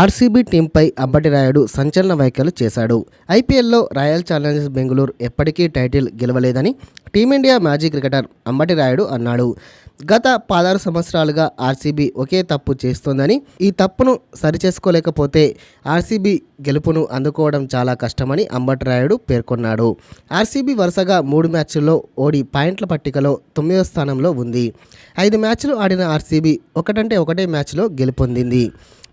RCB టీంపై Ambati Rayudu సంచలన వ్యాఖ్యలు చేశాడు. ఐపీఎల్లో రాయల్ ఛాలెంజర్స్ బెంగళూరు ఎప్పటికీ టైటిల్ గెలవలేదని టీమిండియా మాజీ క్రికెటర్ అంబటి రాయుడు అన్నాడు. గత పదహారు సంవత్సరాలుగా ఆర్సీబీ ఒకే తప్పు చేస్తోందని ఈ తప్పును సరిచేసుకోలేకపోతే ఆర్సీబీ గెలుపును అందుకోవడం చాలా కష్టమని అంబటి రాయుడు పేర్కొన్నాడు. ఆర్సీబీ వరుసగా మూడు మ్యాచ్ల్లో ఓడి పాయింట్ల పట్టికలో తొమ్మిదో స్థానంలో ఉంది. ఐదు మ్యాచ్లు ఆడిన ఆర్సీబీ ఒకటంటే ఒకటే మ్యాచ్లో గెలుపొందింది.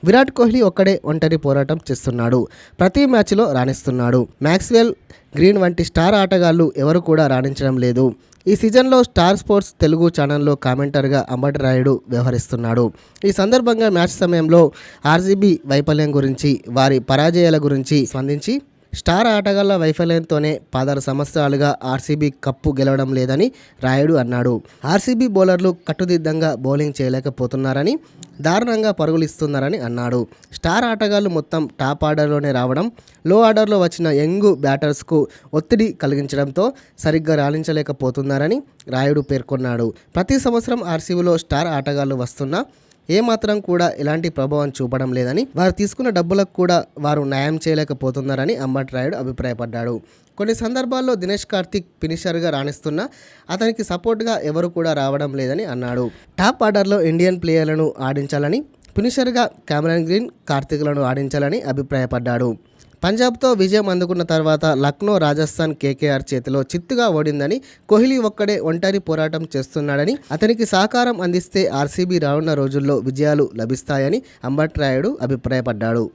విరాట్ కోహ్లీ ఒక్కడే ఒంటరి పోరాటం చేస్తున్నాడు. ప్రతి మ్యాచ్లో రాణిస్తున్నాడు. మ్యాక్స్వెల్ గ్రీన్ వంటి స్టార్ ఆటగాళ్ళు ఎవరు కూడా రాణించడం లేదు. ఈ సీజన్లో స్టార్ స్పోర్ట్స్ తెలుగు ఛానల్లో కామెంటర్గా అంబటి రాయుడు వ్యవహరిస్తున్నాడు. ఈ సందర్భంగా మ్యాచ్ సమయంలో ఆర్సీబీ వైఫల్యం గురించి వారి పరాజయాల గురించి స్పందించి స్టార్ ఆటగాళ్ళ వైఫల్యంతోనే పదహారు సంవత్సరాలుగా ఆర్సీబీ కప్పు గెలవడం లేదని రాయుడు అన్నాడు. ఆర్సీబీ బౌలర్లు కట్టుదిద్దంగా బౌలింగ్ చేయలేకపోతున్నారని దారుణంగా పరుగులు ఇస్తున్నారని అన్నాడు. స్టార్ ఆటగాళ్ళు మొత్తం టాప్ ఆర్డర్లోనే రావడం లో ఆర్డర్లో వచ్చిన యంగ్ బ్యాటర్స్కు ఒత్తిడి కలిగించడంతో సరిగ్గా రాణించలేకపోతున్నారని రాయుడు పేర్కొన్నాడు. ప్రతి సంవత్సరం ఆర్సీబీలో స్టార్ ఆటగాళ్ళు వస్తున్నా ఏమాత్రం కూడా ఎలాంటి ప్రభావం చూపడం లేదని వారు తీసుకున్న డబ్బులకు కూడా వారు న్యాయం చేయలేకపోతున్నారని అంబట్రాయుడు అభిప్రాయపడ్డాడు. కొన్ని సందర్భాల్లో దినేష్ కార్తిక్ ఫినిషర్గా రాణిస్తున్నా అతనికి సపోర్ట్గా ఎవరు కూడా రావడం లేదని అన్నాడు. టాప్ ఆర్డర్లో ఇండియన్ ప్లేయర్లను ఆడించాలని ఫినిషర్గా కెమెరాన్ గ్రీన్ కార్తిక్లను ఆడించాలని అభిప్రాయపడ్డాడు. పంజాబ్తో విజయం అందుకున్న తర్వాత లక్నో రాజస్థాన్ కేకేఆర్ చేతిలో చిత్తుగా ఓడిందని కోహ్లీ ఒక్కడే ఒంటరి పోరాటం చేస్తున్నాడని అతనికి సహకారం అందిస్తే ఆర్సీబీ రానున్న రోజుల్లో విజయాలు లభిస్తాయని అంబట్రాయుడు అభిప్రాయపడ్డాడు.